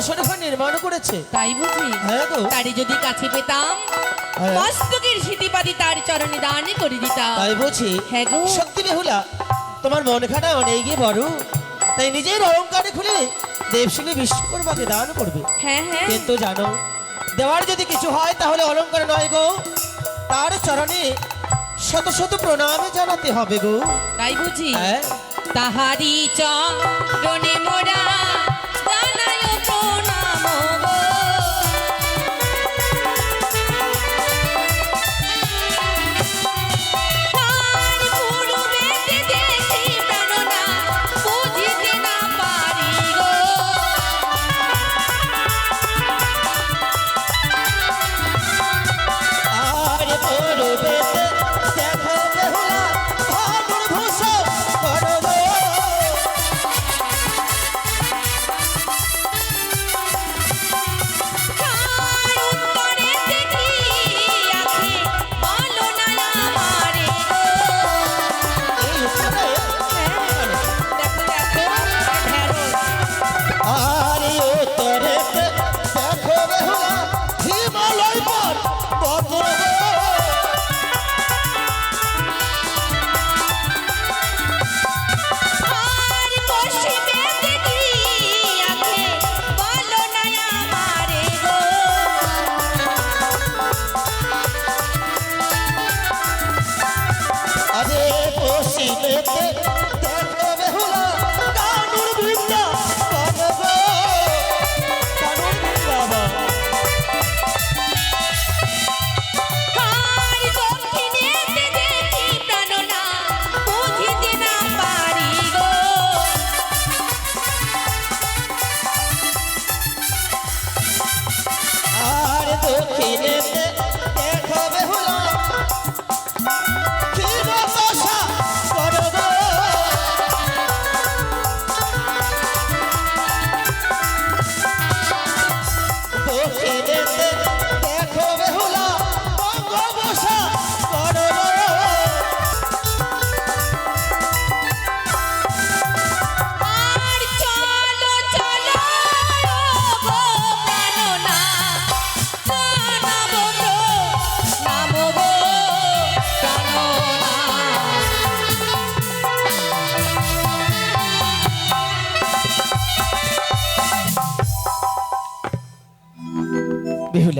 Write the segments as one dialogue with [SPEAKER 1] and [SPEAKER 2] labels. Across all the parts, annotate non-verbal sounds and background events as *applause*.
[SPEAKER 1] বিশ্বকর্মা নির্মাণ করেছে।
[SPEAKER 2] তাই বুঝি?
[SPEAKER 1] হ্যাঁ গো।
[SPEAKER 2] তারে যদি কাছে পেতাম
[SPEAKER 1] হ্যাঁ।
[SPEAKER 2] মস্তকের স্মৃতিপাতি তার চরণে দানে করে দিতাম।
[SPEAKER 1] তাই বুঝি?
[SPEAKER 2] হ্যাঁ গো।
[SPEAKER 1] সত্যি বেহুলা তোমার মন খাটা অনেকই বড়। তাই নিজের অহংকারে খুলে দেবশ্রী বিশ্বকর্মাকে দান করবে।
[SPEAKER 2] হ্যাঁ হ্যাঁ।
[SPEAKER 1] কিন্তু জানো দেওয়ার যদি কিছু হয় তাহলে অলঙ্কার নয় গো। তার চরণে শত শত প্রণামে জানাতে হবে গো।
[SPEAKER 2] তাই বুঝি?
[SPEAKER 1] হ্যাঁ।
[SPEAKER 2] তাহারি চরণে মোরা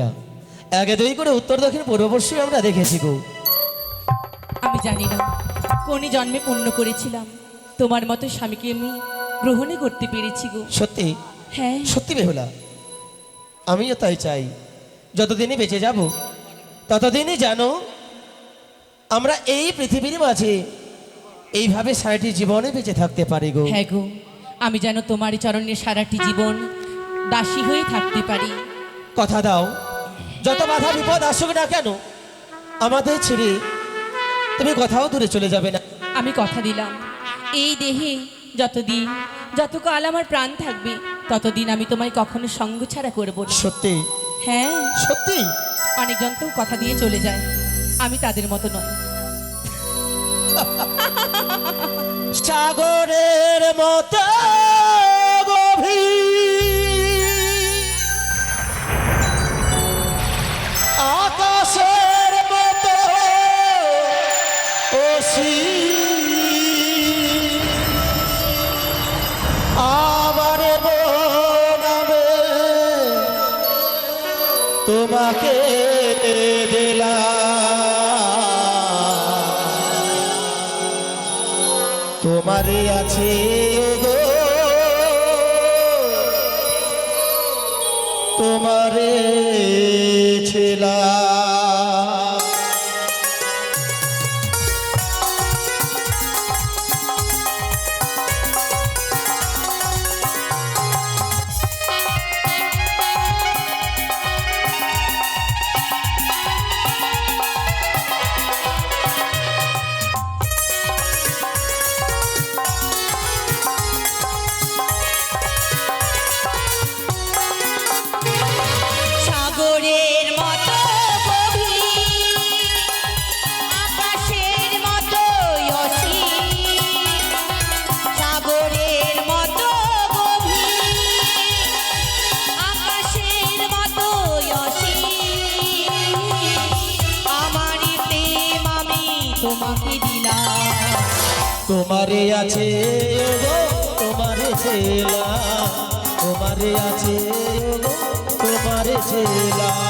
[SPEAKER 1] বেহুলা একে দুই করে উত্তর দক্ষিণ পূর্ব পশ্চিম আমরা দেখেছি গো।
[SPEAKER 2] আমি জানি না কোন জন্মে পুণ্য করেছিলাম। তোমার মতো স্বামীকে আমি গ্রহণে করতে পেরেছি গো।
[SPEAKER 1] সত্যি?
[SPEAKER 2] হ্যাঁ।
[SPEAKER 1] সত্যি বেহুলা। আমিও তাই চাই। যতদিনই বেঁচে যাব ততদিনই জানো আমরা এই পৃথিবীর মাঝে এইভাবে সারাটি জীবনে বেঁচে থাকতে পারি গো।
[SPEAKER 2] হ্যাঁ গো আমি যেন তোমার চরণে সারাটি জীবন দাসী হয়ে থাকতে পারি।
[SPEAKER 1] কথা দাও। যত বাধা বিপদ আসুক না কেন আমাদের ছেড়ে তুমি কোথাও দূরে চলে যাবে না।
[SPEAKER 2] আমি কথা দিলাম। এই দেহে যতদিন যতকাল আমার প্রাণ থাকবে ততদিন আমি তোমায় কখনো সঙ্গ ছাড়া করব না।
[SPEAKER 1] সত্যি?
[SPEAKER 2] হ্যাঁ।
[SPEAKER 1] সত্যি?
[SPEAKER 2] অনেকজন তো কথা দিয়ে চলে যায়। আমি তাদের মতো নয়
[SPEAKER 1] সাগরের মতো গভীর ছিলাম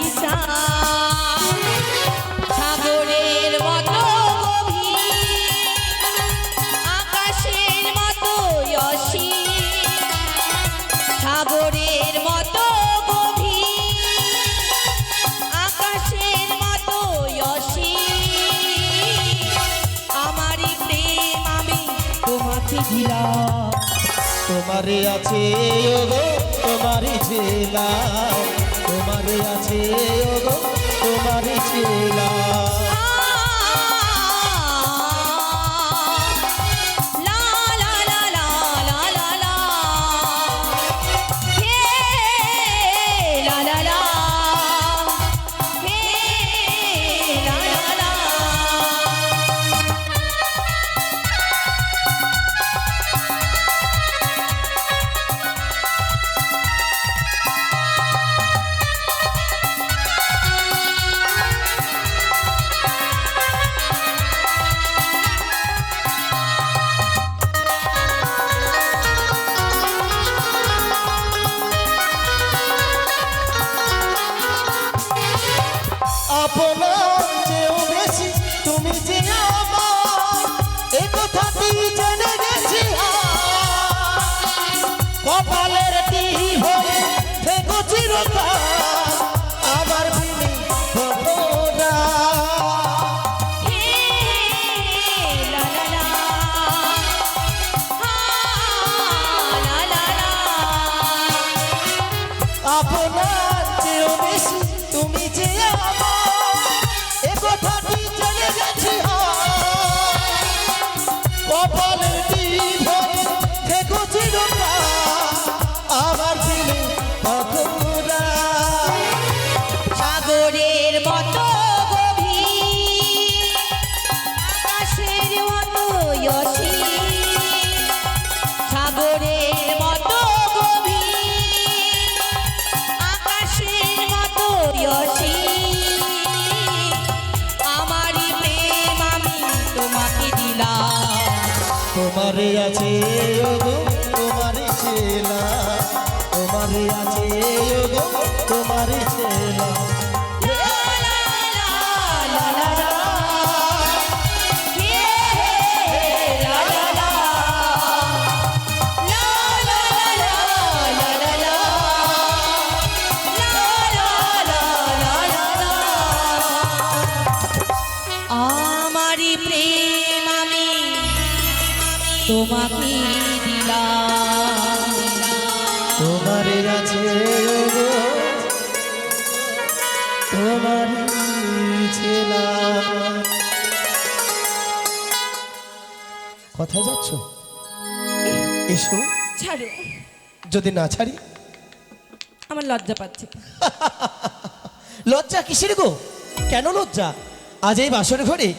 [SPEAKER 1] তোমারে
[SPEAKER 2] আছে ওগো তোমারই ছেলা তোমারে আছে ওগো তোমারই ছেলা
[SPEAKER 1] colar. তোমারে
[SPEAKER 2] আছে তোমারই ছেলা তোমারে আছে তোমারই ছেলা আমারি
[SPEAKER 1] প্রেম
[SPEAKER 2] কোথায় যাচ্ছ? এসো।
[SPEAKER 1] ছাড়ো।
[SPEAKER 2] যদি না ছাড়ি?
[SPEAKER 1] আমার লজ্জা পাচ্ছে *laughs*
[SPEAKER 2] লজ্জা কিসের গো? কেন লজ্জা? আজ এই বাসরে ঘরে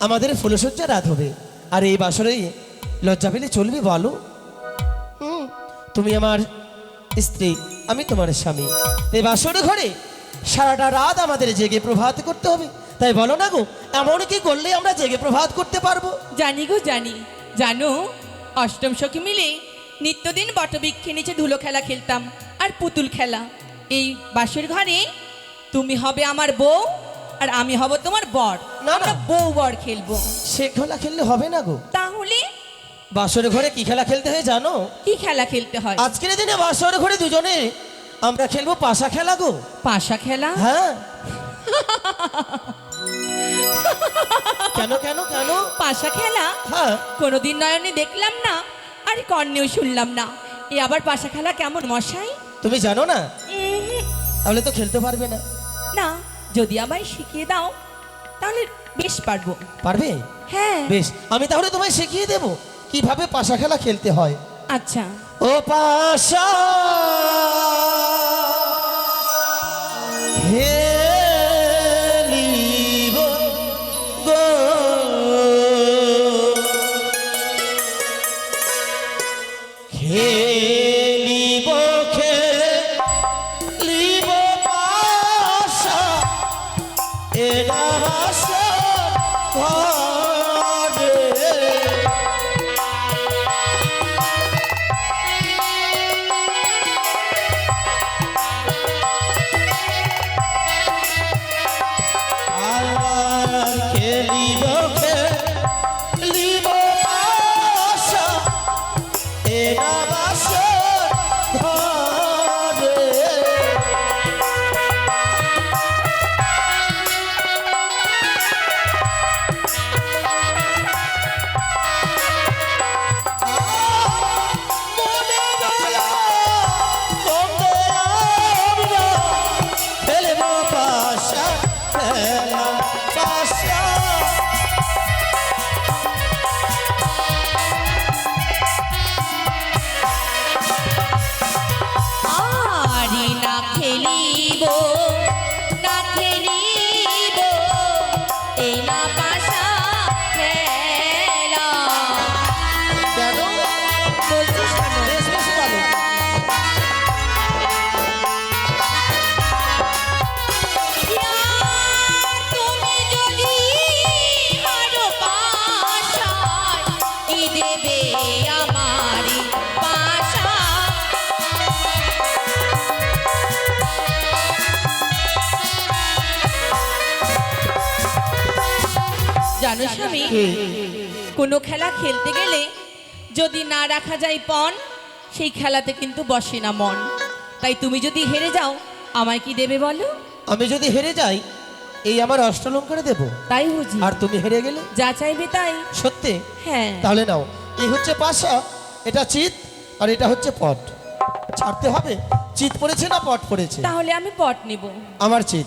[SPEAKER 2] আমাদের ফুলসজ্জা রাত হবে। আর এই বাসরেই লজ্জা পেলে চলবে বলো। হুম। তুমি আমার
[SPEAKER 1] স্ত্রী আমি তোমার স্বামী। এই বাসর ঘরে সারাটা রাত আমাদের জেগে প্রভাত করতে হবে। তাই বলো না গো এমন কি করলে আমরা জেগে প্রভাত করতে পারব?
[SPEAKER 2] জানি গো জানি। জানো অষ্টম সখী মিলে নিত্যদিন বটবৃক্ষে নিচে ধুলো খেলা খেলতাম আর পুতুল খেলা। এই বাসের ঘরে তুমি হবে আমার বউ আর আমি হব তোমার বর। আমরা বউ বর খেলব।
[SPEAKER 1] সে খেলা খেললে হবে না গো।
[SPEAKER 2] তাহলে
[SPEAKER 1] বাসর ঘরে কি খেলা খেলতে হয় জানো?
[SPEAKER 2] কি খেলা খেলতে হয়?
[SPEAKER 1] আজকের দিনে বাসর ঘরে দুজনে আমরা খেলব পাশা খেলা গো।
[SPEAKER 2] পাশা খেলা?
[SPEAKER 1] হ্যাঁ। *laughs* কেন কেন কেন?
[SPEAKER 2] পাশা খেলা?
[SPEAKER 1] হ্যাঁ।
[SPEAKER 2] কোনোদিন নয়নে দেখলাম না আর কর্ণেও শুনলাম না। এ আবার পাশা খেলা কেমন মশাই?
[SPEAKER 1] তুমি জানো না? তাহলে তো খেলতে পারবে না।
[SPEAKER 2] না যদি আমায় শিখিয়ে দাও তাহলে বেশ পারব।
[SPEAKER 1] পারবে?
[SPEAKER 2] হ্যাঁ।
[SPEAKER 1] বেশ আমি তাহলে তোমায় শিখিয়ে দেব। কীভাবে পাশা খেলা খেলতে হয়?
[SPEAKER 2] আচ্ছা।
[SPEAKER 1] ও পাশা খেলিব
[SPEAKER 2] জানো স্বামী? কোনো খেলা খেলতে গেলে যদি না রাখা যায় পণ সেই খেলাতে কিন্তু বসে না মন। তাই তুমি যদি হেরে যাও আমায় কি দেবে বলো?
[SPEAKER 1] আমি যদি হেরে যাই এই আমার অষ্টলঙ্কারে দেব।
[SPEAKER 2] তাই বুঝি।
[SPEAKER 1] আর তুমি হেরে গেলে?
[SPEAKER 2] যা চাইবে তাই।
[SPEAKER 1] সত্যি?
[SPEAKER 2] হ্যাঁ।
[SPEAKER 1] তাহলে নাও। এই হচ্ছে পাশা এটা চিত আর এটা হচ্ছে পট। ছাড়তে হবে? চিত পড়েছে না পট পড়েছে?
[SPEAKER 2] তাহলে আমি পট নিব।
[SPEAKER 1] আমার চিত।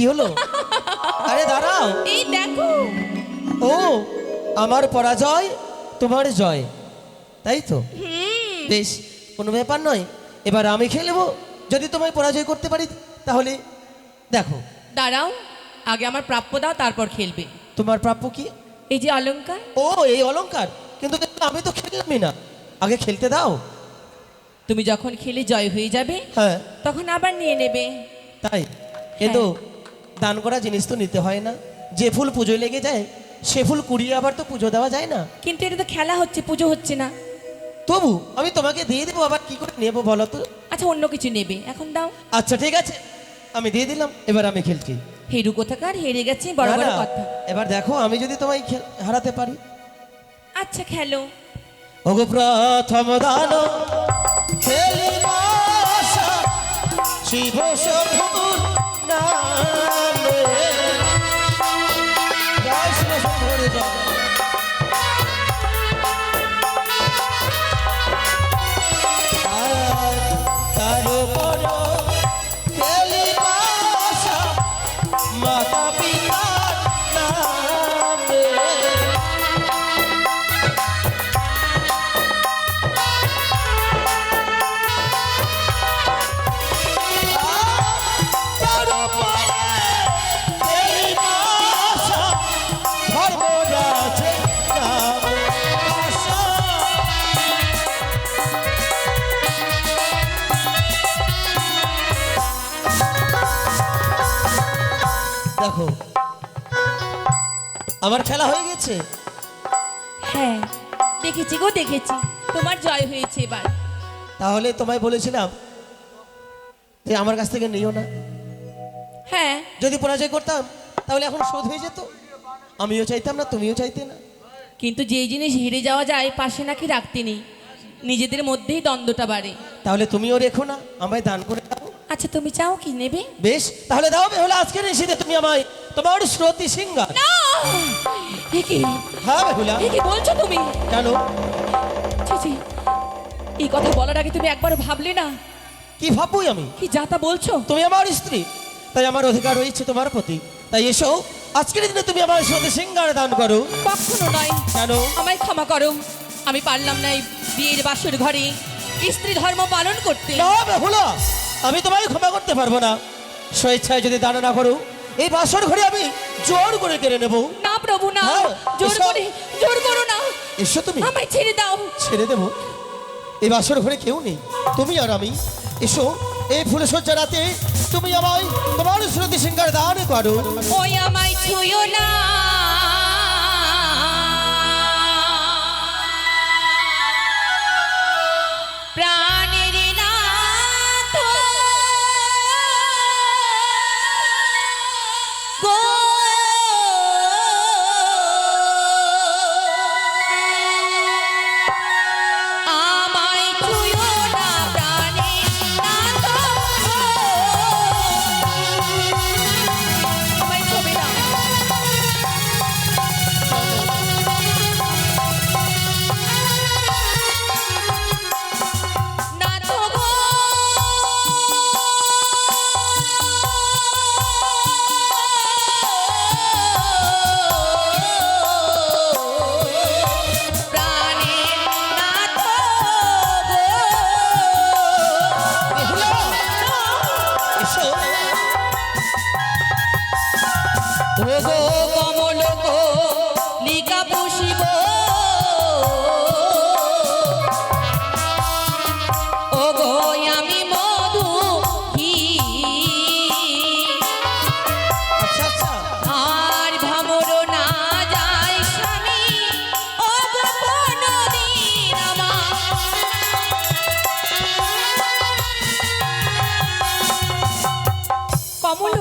[SPEAKER 1] কি হলো? আরে দাঁড়াও।
[SPEAKER 2] এই দেখো।
[SPEAKER 1] ও আমার পরাজয় তোমার জয়। তাই তো? বেশ কোনো ব্যাপার নয়। এবার আমি খেলব যদি তোমায় পরাজয় করতে পারি তাহলে দেখো।
[SPEAKER 2] দাঁড়াও আগে আমার প্রাপ্য দাও তারপর খেলবে।
[SPEAKER 1] তোমার প্রাপ্য কি?
[SPEAKER 2] এই যে অলংকার
[SPEAKER 1] ও এই অলংকার কিন্তু কিন্তু আমি তো খেললামই না। আগে খেলতে দাও।
[SPEAKER 2] তুমি যখন খেলে জয় হয়ে যাবে
[SPEAKER 1] হ্যাঁ।
[SPEAKER 2] তখন আবার নিয়ে নেবে।
[SPEAKER 1] তাই। কিন্তু দান করা জিনিস তো নিতে হয় না। যে ফুল পুজোয় লেগে যায় সে ফুল কুড়িয়ে আবার তো পুজো দেওয়া যায় না।
[SPEAKER 2] কিন্তু এটা তো খেলা হচ্ছে পুজো হচ্ছে না।
[SPEAKER 1] তবু আমি তোমাকে দিয়ে দেবো আবার কি করে নেব বলো তো?
[SPEAKER 2] আচ্ছা অন্য কিছু নেবে এখন দাও।
[SPEAKER 1] আচ্ছা ঠিক আছে। আমি দিয়ে দিলাম এবার আমি খেলছি।
[SPEAKER 2] হেরু কোথাকার? হেরে গেছে বড় বড় কথা।
[SPEAKER 1] এবার দেখো আমি যদি তোমায় হারাতে পারি।
[SPEAKER 2] আচ্ছা খেলো।
[SPEAKER 1] ওগো প্রথম দান খেলিব শিব শম্ভুর নামে। জয় শিব শম্ভুর জয়। দেখো। আমার খেলা হয়ে গেছে?
[SPEAKER 2] হ্যাঁ দেখেছি গো দেখেছি। তোমার জয় হয়েছে এবার।
[SPEAKER 1] তাহলে তোমায় বলেছিলাম যে আমার কাছ থেকে নিও না।
[SPEAKER 2] হ্যাঁ।
[SPEAKER 1] যদি পরাজয় করতাম তাহলে এখন শোধ হয়ে যেত। আমিও চাইতাম না তুমিও চাইতে না।
[SPEAKER 2] কিন্তু যেই জিনিস হেরে যাওয়া যায় পাশে নাকি রাখতে নেই। নিজেদের মধ্যেই দ্বন্দ্বটা বাড়ে।
[SPEAKER 1] তাহলে তুমিও রেখো না আমায় দান করে দাও।
[SPEAKER 2] আচ্ছা তুমি চাও কি? নেবে?
[SPEAKER 1] বেশ তাহলে দাও বেহুলা আজকের এসে তুমি আমায় তোমার শ্রোতি
[SPEAKER 2] এ কি?
[SPEAKER 1] হ্যাঁ বেহুলা।
[SPEAKER 2] কি বলছো তুমি?
[SPEAKER 1] কেন?
[SPEAKER 2] ছি। এই কথা বলার আগে তুমি একবার ভাবলে না?
[SPEAKER 1] কি ভাববই আমি?
[SPEAKER 2] কি যা তা বলছো?
[SPEAKER 1] তুমি আমার স্ত্রী তাই আমার অধিকার রয়েছে তোমার প্রতি। তাই এসো আজকের দিনে তুমি আমার শ্রোতি সিঙ্গার দান করো।
[SPEAKER 2] কখনো নয়।
[SPEAKER 1] কেন?
[SPEAKER 2] আমায় ক্ষমা করো। আমি পারলাম না এই বিয়ের বাসর ঘরে স্ত্রী ধর্ম পালন করতে।
[SPEAKER 1] না বেহুলা! আমি তোমায় ক্ষমা করতে পারব না। স্বেচ্ছায় যদি দাঁড়া না করো এই বাসর ঘরে আমি জোর করে কেড়ে নেব।
[SPEAKER 2] না প্রভু না।
[SPEAKER 1] হ্যাঁ,
[SPEAKER 2] জোর করে জোর করো না।
[SPEAKER 1] এসো তুমি।
[SPEAKER 2] আমায় ছেড়ে দাও।
[SPEAKER 1] ছেড়ে দেবো। এই বাসর ঘরে কেউ নেই। তুমি আর আমি। এসো এই ফুলে সজ্জা রাতে তুমি আমায় তোমার শ্রুতি সিঙ্গার দান করো।
[SPEAKER 2] ওই আমায় ছুঁয়ো না।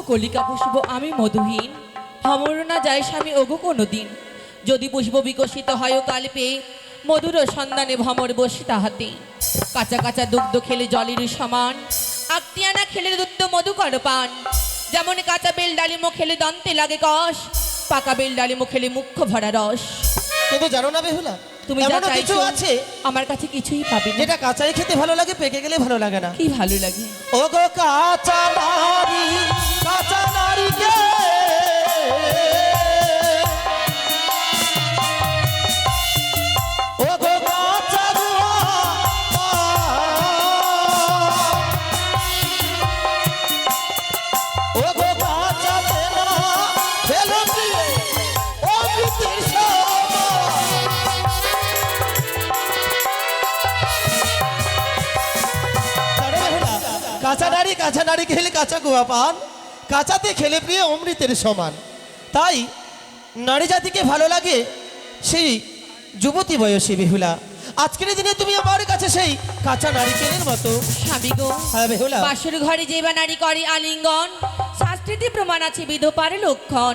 [SPEAKER 2] কলিকা পুষব আমি মধুহীন। ভমর না যায় স্বামী ওগো কোনো দিন যদি পুষ্প বিকশিত হয় কালপে মধুর সন্ধানে ভমর বসি তাহাতে। কাঁচা কাঁচা দুগ্ধ খেলে জলের সমান আক্তিয়ানা খেলে দুগ্ধ মধু কর পান। যেমন কাঁচা বেল ডালিমো খেলে দন্তে লাগে কষ পাকা বেল ডালিমো খেলে মুখ্য ভরা রস।
[SPEAKER 1] কিন্তু জানো না বেহুলা
[SPEAKER 2] তুমি যা
[SPEAKER 1] কিছু
[SPEAKER 2] চাইছো
[SPEAKER 1] আছে
[SPEAKER 2] আমার কাছে কিছুই পাবে
[SPEAKER 1] যেটা কাঁচাই খেতে ভালো লাগে পেকে গেলে ভালো লাগে না।
[SPEAKER 2] কি ভালো লাগে?
[SPEAKER 1] ও গো কাঁচা কাঁচা নারী কাঁচা কাঁচা গোয়া পান। কাঁচাতে খেলে প্রিয় অমৃতের সমান। তাই নারী জাতিকে ভালো লাগে সেই যুবতী বয়সী বেহুলা। আজকের দিনে তুমি আমার কাছে সেই কাঁচা নারী নারিকেলের মতো।
[SPEAKER 2] স্বামী গো
[SPEAKER 1] হ্যাঁ বেহুলা।
[SPEAKER 2] বাসর ঘরে যে বা নারী করে আলিঙ্গন শাস্ত্রীতে প্রমাণ আছে বিধপার লক্ষণ।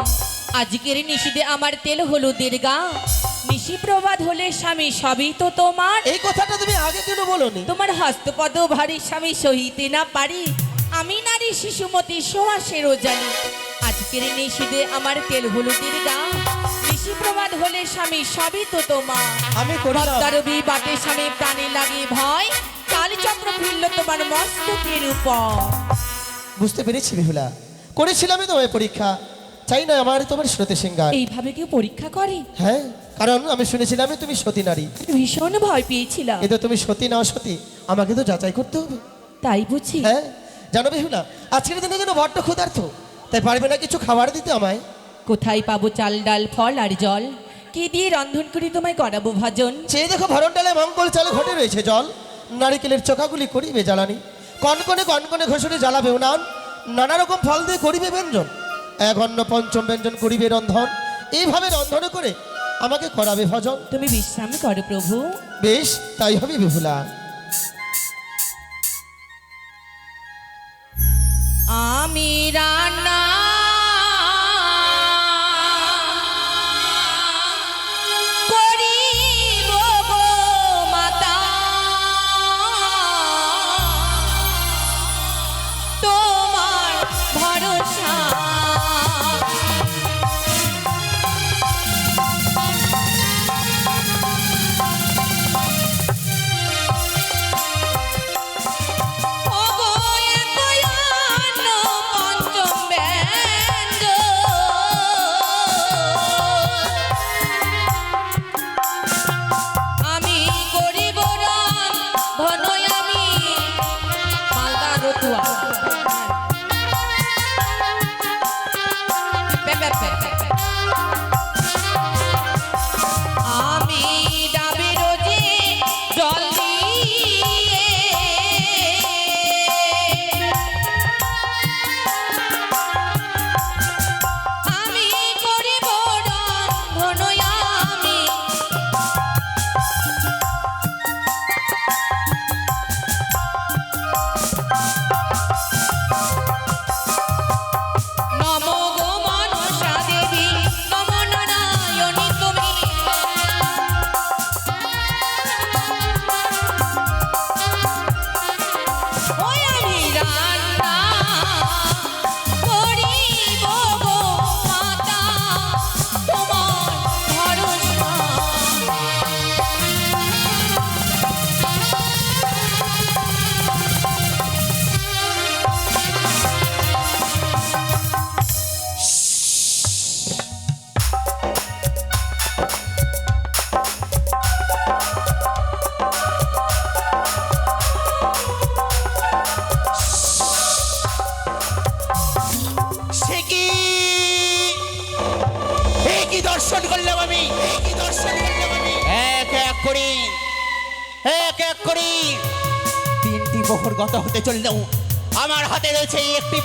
[SPEAKER 2] আজকের নিশিদে আমার তেল হলুদের গা। নিশি প্রবাদ হলে স্বামী সবই তো তোমার।
[SPEAKER 1] এই কথাটা তুমি আগে কেন বলোনি?
[SPEAKER 2] তোমার হস্তপদ ভারী স্বামী সহিতে না পারি। আমি নারী শিশুমতি সোয়াশের জানি। আজকের নিশিদে আমার তেল হলুদের গা নিশি প্রবাদ হলে স্বামী সবই তো তোমার।
[SPEAKER 1] আমি
[SPEAKER 2] ভক্তারবি বাটে স্বামী প্রাণে লাগে ভয়। কালচক্র ফিরল তোমার মস্তকের উপর।
[SPEAKER 1] বুঝতে পেরেছি বেহুলা করেছিলাম তোমায় পরীক্ষা। চাই না আমার তোমার শ্রোতে সিঙ্গার।
[SPEAKER 2] এইভাবে কেউ পরীক্ষা করে?
[SPEAKER 1] হ্যাঁ কারণ আমি শুনেছিলাম তুমি সতী নারী।
[SPEAKER 2] ভীষণ ভয় পেয়েছিলাম
[SPEAKER 1] কিন্তু তুমি সতী না সতী আমাকে তো যাচাই করতে হবে।
[SPEAKER 2] তাই বুঝি?
[SPEAKER 1] হ্যাঁ। জানো বেহুলা আজকের দিনে যেন বড্ড ক্ষুধার্থ তাই পারবে না কিছু খাবার দিতে আমায়?
[SPEAKER 2] কোথায় পাবো চাল ডাল ফল আর জল? কি দিয়ে রন্ধন করি তোমায় করাবো ভাজন?
[SPEAKER 1] চেয়ে দেখো ভরণ ডালে মঙ্গল চালে ঘটে রয়েছে জল। নারিকেলের চোখাগুলি করিবে জ্বালানি। কনকনে কনকনে ঘষড়ে জ্বালাবে উনান। নানা রকম ফল দিয়ে করিবে ব্যঞ্জন। এক অন্ন পঞ্চম ব্যঞ্জন করিবে রন্ধন। এইভাবে রন্ধন করে আমাকে করাবে ভজন।
[SPEAKER 2] তুমি বিশ্রাম করো প্রভু।
[SPEAKER 1] বেশ তাই হবে বিহুলা।
[SPEAKER 2] আমি রান্না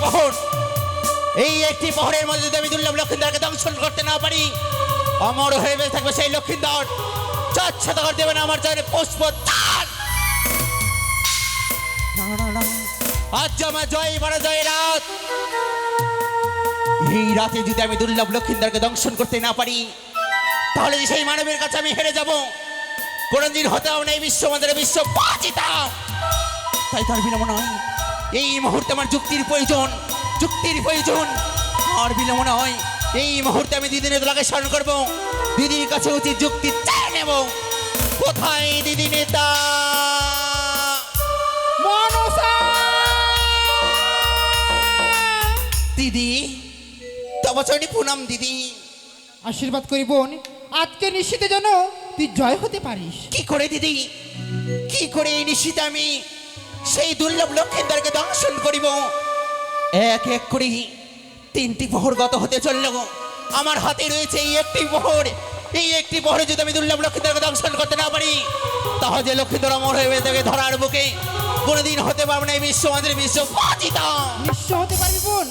[SPEAKER 3] প্রহর এই একটি প্রহরের মধ্যে যদি আমি দুর্লভ লক্ষিন্দারকে দংশন করতে না পারি, অমর হয়ে বেঁচে থাকবে সেই লক্ষিন্দর। চাচ্ছা তো দেবেন আমার জন্য পুষ্প আজ আমার জয় বড় জয় রাত। এই রাতে যদি আমি দুর্লভ লক্ষিন্দারকে দংশন করতে না পারি, তাহলে যে সেই মানবের কাছে আমি হেরে যাব। কোনদিন হতেও নেই বিশ্ব আমাদের বিশ্ব বাঁচিতাম। তাই তার বিলম্ব নয়। এই মুহূর্তে আমার যুক্তির প্রয়োজন যুক্তির প্রয়োজন। আর বিলম্ব হয় এই মুহূর্তে আমি দিদিনের দোলাকে স্মরণ করব। দিদির কাছে উচিত যুক্তি চাই নেব। কোথায় দিদি নেতা? দিদি তবচরণী প্রণাম দিদি।
[SPEAKER 4] আশীর্বাদ করি বোন আজকে নিশ্চিত যেন তুই জয় হতে পারিস।
[SPEAKER 3] কি করে দিদি? কি করে এই নিশ্চিত আমি সেই দুর্লভ লক্ষিন্দারকে দংশন করিব। এক এক করে তিনটি প্রহর গত হতে চলল। আমার হাতে রয়েছে এই একটি প্রহর এই একটি প্রহরে যদি আমি দুর্লভ লক্ষিন্দারকে দংশন করতে না পারি তাহলে লক্ষিন্দর অমর হয়ে দেবে ধরার বুকে। কোনোদিন হতে পারবে না এই বিশ্ব আমাদের বিশ্ব বাজিত
[SPEAKER 4] নিশ্চয় হতে পারবি বোন।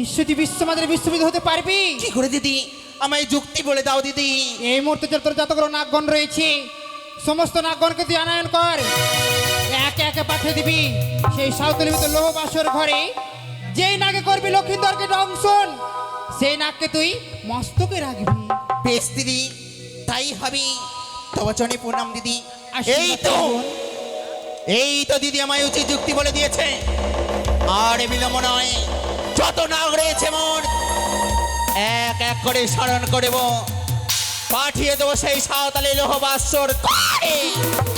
[SPEAKER 4] নিশ্চয় তুই বিশ্ব আমাদের বিশ্ববিদ হতে পারবি।
[SPEAKER 3] কি করে দিদি? আমায় যুক্তি বলে দাও দিদি।
[SPEAKER 4] এই মুহূর্তে তোর যতগুলো নাগগণ রয়েছে সমস্ত নাগগণকে তুই আনায়ন কর। একে একে পাঠিয়ে দিবি। সেই সাঁওতালি ভিতর লোহ বাসর ঘরে। যেই নাগে করবি লক্ষিন্দরকে দংশন সেই নাককে তুই মস্তকে রাখবি।
[SPEAKER 3] বেশ দিদি তাই হবে। তবে চনে প্রণাম দিদি। এই তো। এই তো দিদি আমায় উচিত যুক্তি বলে দিয়েছে। আর বিলম্ব নয়। যত নাগ রয়েছে মোর এক এক করে স্মরণ করব। পাঠিয়ে দেবো সেই সাঁওতালি লোহবাসর করে